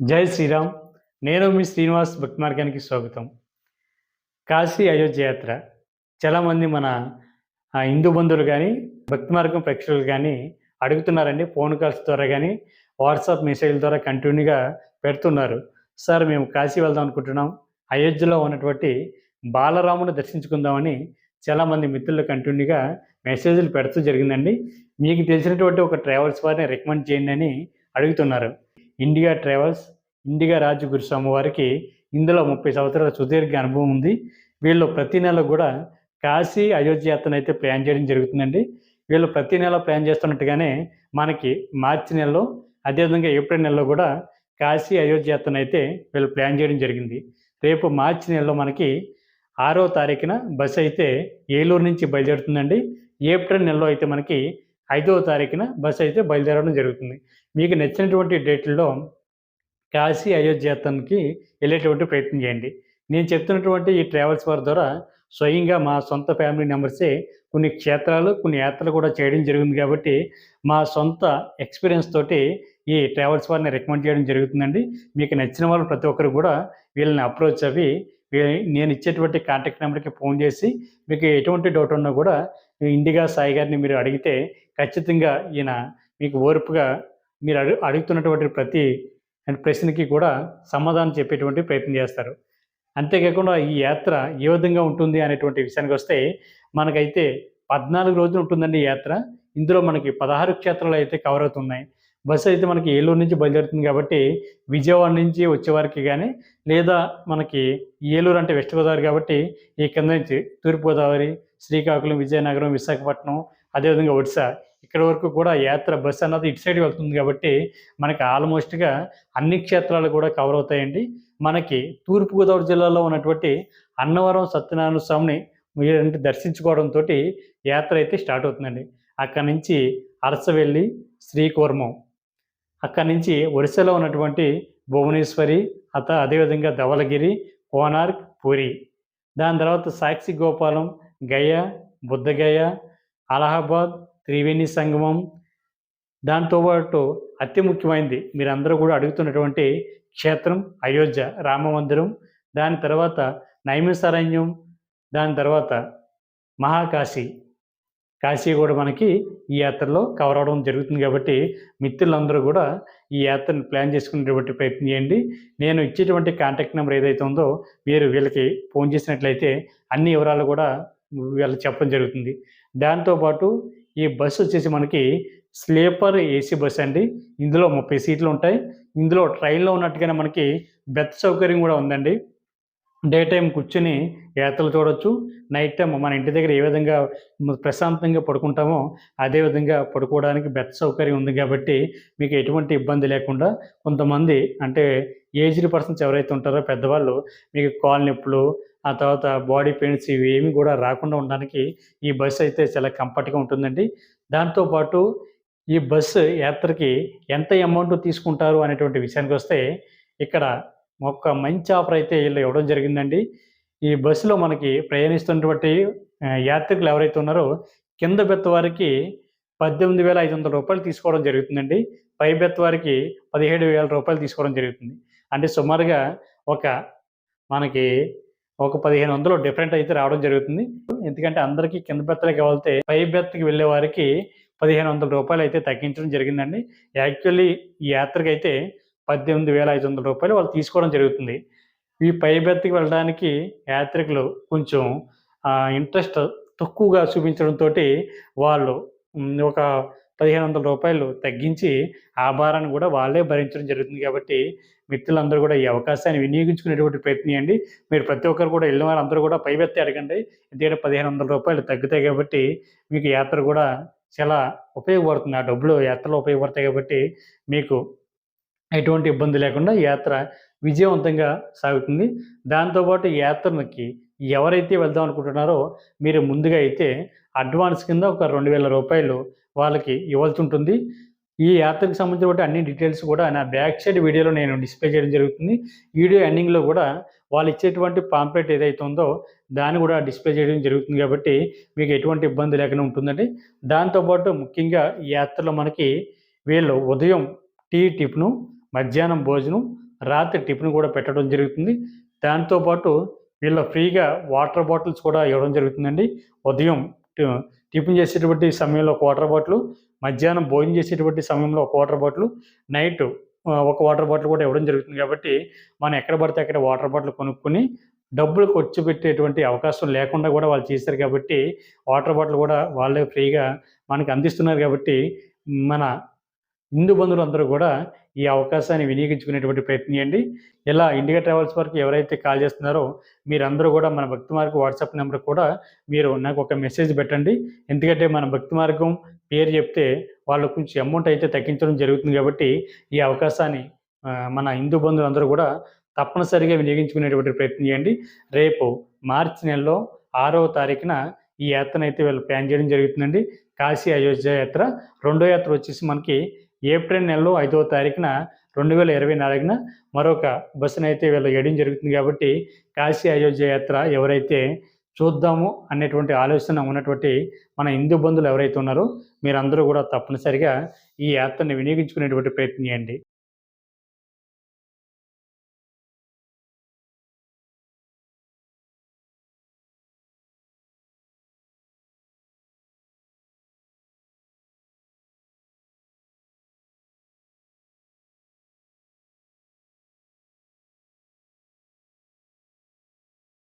జై శ్రీరామ్. నేను మీ శ్రీనివాస్ భక్తి మార్గానికి స్వాగతం. కాశీ అయోధ్య యాత్ర చాలామంది మన హిందూ బంధువులు కానీ భక్తి మార్గం ప్రేక్షకులు కానీ అడుగుతున్నారండి. ఫోన్ కాల్స్ ద్వారా కానీ వాట్సాప్ మెసేజ్ల ద్వారా కంటిన్యూగా పెడుతున్నారు. సార్ మేము కాశీ వెళ్దాం అనుకుంటున్నాం. అయోధ్యలో ఉన్నటువంటి బాలరాముని దర్శించుకుందామని చాలామంది మిత్రులు కంటిన్యూగా మెసేజ్లు పెడుతూ జరిగిందండి. మీకు తెలిసినటువంటి ఒక ట్రావెల్స్ వారిని రికమెండ్ చేయండి అని అడుగుతున్నారు. ఇండియా ట్రావెల్స్ ఇండిగా రాజు గురుస్వామి వారికి ఇందులో ముప్పై సంవత్సరాల సుదీర్ఘ అనుభవం ఉంది. వీళ్ళు ప్రతి నెల కూడా కాశీ అయోధ్య యాత్రను అయితే ప్లాన్ చేయడం జరుగుతుందండి. వీళ్ళు ప్రతి నెల ప్లాన్ చేస్తున్నట్టుగానే మనకి మార్చి నెలలో అదేవిధంగా ఏప్రిల్ నెలలో కూడా కాశీ అయోధ్య యాత్రను అయితే వీళ్ళు ప్లాన్ చేయడం జరిగింది. రేపు మార్చి నెలలో మనకి ఆరో తారీఖున బస్సు అయితే ఏలూరు నుంచి బయలుదేరుతుందండి. ఏప్రిల్ నెలలో అయితే మనకి ఐదవ తారీఖున బస్సు అయితే బయలుదేరడం జరుగుతుంది. మీకు నచ్చినటువంటి డేట్లలో కాశీ అయోధ్య వెళ్ళేటువంటి ప్రయత్నం చేయండి. నేను చెప్తున్నటువంటి ఈ ట్రావెల్స్ వారి ద్వారా స్వయంగా మా సొంత ఫ్యామిలీ మెంబర్సే కొన్ని క్షేత్రాలు కొన్ని యాత్రలు కూడా చేయడం జరిగింది కాబట్టి మా సొంత ఎక్స్పీరియన్స్ తోటి ఈ ట్రావెల్స్ వారిని రికమెండ్ చేయడం జరుగుతుందండి. మీకు నచ్చిన వాళ్ళు ప్రతి ఒక్కరు కూడా వీళ్ళని అప్రోచ్ అవి నేను ఇచ్చేటువంటి కాంటాక్ట్ నెంబర్కి ఫోన్ చేసి మీకు ఎటువంటి డౌట్ ఉన్నా కూడా ఇండిగా సాయి గారిని మీరు అడిగితే ఖచ్చితంగా ఈయన మీకు ఓర్పుగా మీరు అడు అడుగుతున్నటువంటి ప్రతి ప్రశ్నకి కూడా సమాధానం చెప్పేటువంటి ప్రయత్నం చేస్తారు. అంతేకాకుండా ఈ యాత్ర ఏ విధంగా ఉంటుంది అనేటువంటి విషయానికి వస్తే మనకైతే పద్నాలుగు రోజులు ఉంటుందండి ఈ యాత్ర. ఇందులో మనకి పదహారు క్షేత్రాలు అయితే కవర్ అవుతున్నాయి. బస్సు అయితే మనకి ఏలూరు నుంచి బయలుదేరుతుంది కాబట్టి విజయవాడ నుంచి వచ్చేవారికి కానీ లేదా మనకి ఏలూరు అంటే వెస్ట్ గోదావరి కాబట్టి ఈ కింద నుంచి తూర్పుగోదావరి శ్రీకాకుళం విజయనగరం విశాఖపట్నం అదేవిధంగా ఒడిశా ఇక్కడ వరకు కూడా యాత్ర బస్సు అన్నది ఇటు సైడ్ వెళ్తుంది కాబట్టి మనకి ఆల్మోస్ట్గా అన్ని క్షేత్రాలు కూడా కవర్ అవుతాయండి. మనకి తూర్పుగోదావరి జిల్లాలో ఉన్నటువంటి అన్నవరం సత్యనారాయణ స్వామిని మీరంటే దర్శించుకోవడంతో యాత్ర అయితే స్టార్ట్ అవుతుందండి. అక్కడి నుంచి అరసవెల్లి శ్రీకూర్మం అక్కడి నుంచి ఒరిస్సాలో ఉన్నటువంటి భువనేశ్వరి అత అదేవిధంగా ధవలగిరి కోనార్క్ పూరి. దాని తర్వాత సాక్షి గోపాలం గయ బుద్ధగయ అలహాబాద్ త్రివేణి సంగమం. దాంతోపాటు అతి ముఖ్యమైనది మీరందరూ కూడా అడుగుతున్నటువంటి క్షేత్రం అయోధ్య రామ మందిరం దాని తర్వాత నైమిసారణ్యం దాని తర్వాత మహాకాశీ. కాశీ కూడా మనకి ఈ యాత్రలో కవర్ అవడం జరుగుతుంది కాబట్టి మిత్రులందరూ కూడా ఈ యాత్రను ప్లాన్ చేసుకునేటువంటి ప్రయత్నం చేయండి. నేను ఇచ్చేటువంటి కాంటాక్ట్ నెంబర్ ఏదైతే ఉందో మీరు వీళ్ళకి ఫోన్ చేసినట్లయితే అన్ని వివరాలు కూడా వీళ్ళకి చెప్పడం జరుగుతుంది. దాంతోపాటు ఈ బస్సు వచ్చేసి మనకి స్లీపర్ ఏసీ బస్ అండి. ఇందులో ముప్పై సీట్లు ఉంటాయి. ఇందులో ట్రైన్లో ఉన్నట్టుగానే మనకి బెత్ సౌకర్యం కూడా ఉందండి. డే టైం కూర్చుని యాత్రలు చూడొచ్చు. నైట్ టైం మన ఇంటి దగ్గర ఏ విధంగా ప్రశాంతంగా పడుకుంటామో అదే విధంగా పడుకోవడానికి బెత్ సౌకర్యం ఉంది కాబట్టి మీకు ఎటువంటి ఇబ్బంది లేకుండా కొంతమంది అంటే ఏజ్డ్ పర్సన్స్ ఎవరైతే ఉంటారో పెద్దవాళ్ళు మీకు కాళ్ళ నొప్పులు ఆ తర్వాత బాడీ పెయిన్స్ ఇవి ఏమి కూడా రాకుండా ఉండడానికి ఈ బస్సు అయితే చాలా కంఫర్ట్గా ఉంటుందండి. దాంతోపాటు ఈ బస్సు యాత్రకి ఎంత అమౌంట్ తీసుకుంటారు అనేటువంటి విషయానికి వస్తే ఇక్కడ ఒక మంచి ఆఫర్ అయితే వీళ్ళు ఇవ్వడం జరిగిందండి. ఈ బస్సులో మనకి ప్రయాణిస్తున్నటువంటి యాత్రికులు ఎవరైతే ఉన్నారో కింద బెత్త వారికి పద్దెనిమిది వేల ఐదు వందల రూపాయలు తీసుకోవడం జరుగుతుందండి. పై బెత్త వారికి పదిహేడు వేల రూపాయలు తీసుకోవడం జరుగుతుంది. అంటే సుమారుగా ఒక మనకి ఒక పదిహేను వందలు డిఫరెంట్ అయితే రావడం జరుగుతుంది. ఎందుకంటే అందరికీ కింద బెత్తలకి వెళ్తే పై బెత్తకి వెళ్ళే వారికి పదిహేను వందల రూపాయలు అయితే తగ్గించడం జరిగిందండి. యాక్చువల్లీ ఈ యాత్రకి అయితే పద్దెనిమిది వేల ఐదు వందల రూపాయలు వాళ్ళు తీసుకోవడం జరుగుతుంది. ఈ పై బెత్తకి వెళ్ళడానికి యాత్రికులు కొంచెం ఇంట్రెస్ట్ తక్కువగా చూపించడంతో వాళ్ళు ఒక పదిహేను వందల రూపాయలు తగ్గించి ఆ భారాన్ని కూడా వాళ్ళే భరించడం జరుగుతుంది కాబట్టి మిత్రులందరూ కూడా ఈ అవకాశాన్ని వినియోగించుకునేటువంటి ప్రయత్నం చేయండి. మీరు ప్రతి ఒక్కరు కూడా వెళ్ళిన వాళ్ళందరూ కూడా పైవెత్తి అడగండి. ఎందుకంటే పదిహేను వందల రూపాయలు తగ్గుతాయి కాబట్టి మీకు యాత్ర కూడా చాలా ఉపయోగపడుతుంది. ఆ డబ్బులు యాత్రలో ఉపయోగపడతాయి కాబట్టి మీకు ఎటువంటి ఇబ్బంది లేకుండా యాత్ర విజయవంతంగా సాగుతుంది. దాంతోపాటు యాత్రకి ఎవరైతే వెళ్దాం అనుకుంటున్నారో మీరు ముందుగా అయితే అడ్వాన్స్ కింద ఒక రెండు వేల రూపాయలు వాళ్ళకి ఇవ్వాల్సి ఉంటుంది. ఈ యాత్రకు సంబంధించిన అన్ని డీటెయిల్స్ కూడా నా బ్యాక్ సైడ్ వీడియోలో నేను డిస్ప్లే చేయడం జరుగుతుంది. వీడియో ఎండింగ్లో కూడా వాళ్ళు ఇచ్చేటువంటి పాంప్లెట్ ఏదైతే ఉందో దాన్ని కూడా డిస్ప్లే చేయడం జరుగుతుంది కాబట్టి మీకు ఎటువంటి ఇబ్బంది లేకుండా ఉంటుందండి. దాంతోపాటు ముఖ్యంగా ఈ యాత్రలో మనకి వీళ్ళు ఉదయం టీ టిఫ్ను మధ్యాహ్నం భోజనం రాత్రి టిఫిన్ కూడా పెట్టడం జరుగుతుంది. దాంతోపాటు వీళ్ళ ఫ్రీగా వాటర్ బాటిల్స్ కూడా ఇవ్వడం జరుగుతుందండి. ఉదయం టిఫిన్ చేసేటువంటి సమయంలో ఒక వాటర్ బాటిల్ మధ్యాహ్నం భోజనం చేసేటువంటి సమయంలో ఒక వాటర్ బాటిల్ నైట్ ఒక వాటర్ బాటిల్ కూడా ఇవ్వడం జరుగుతుంది కాబట్టి మనం ఎక్కడ పడితే అక్కడ వాటర్ బాటిల్ కొనుక్కొని డబ్బులు ఖర్చు పెట్టేటువంటి అవకాశం లేకుండా కూడా వాళ్ళు చేశారు కాబట్టి వాటర్ బాటిల్ కూడా వాళ్ళే ఫ్రీగా మనకి అందిస్తున్నారు కాబట్టి మన హిందూ బంధువులు అందరూ కూడా ఈ అవకాశాన్ని వినియోగించుకునేటువంటి ప్రయత్నం చేయండి. ఇలా ఇండియా ట్రావెల్స్ వరకు ఎవరైతే కాల్ చేస్తున్నారో మీరందరూ కూడా మన భక్తి మార్గం వాట్సాప్ నెంబర్ కూడా మీరు నాకు ఒక మెసేజ్ పెట్టండి. ఎందుకంటే మన భక్తి మార్గం పేరు చెప్తే వాళ్ళు కొంచెం అమౌంట్ అయితే తగ్గించడం జరుగుతుంది కాబట్టి ఈ అవకాశాన్ని మన హిందూ బంధువులందరూ కూడా తప్పనిసరిగా వినియోగించుకునేటువంటి ప్రయత్నం చేయండి. రేపు మార్చి నెలలో ఆరవ తారీఖున ఈ యాత్రను అయితే వీళ్ళు ప్లాన్ చేయడం జరుగుతుందండి. కాశీ అయోధ్య యాత్ర. రెండో యాత్ర వచ్చేసి మనకి ఏప్రిల్ నెలలో ఐదవ తారీఖున రెండు వేల ఇరవై నాలుగున మరొక బస్సును అయితే వీళ్ళు వేయడం జరుగుతుంది కాబట్టి కాశీ అయోధ్య యాత్ర ఎవరైతే చూద్దాము అనేటువంటి ఆలోచన ఉన్నటువంటి మన హిందూ బంధువులు ఎవరైతే ఉన్నారో మీరందరూ కూడా తప్పనిసరిగా ఈ యాత్రని వినియోగించుకునేటువంటి ప్రయత్నం చేయండి.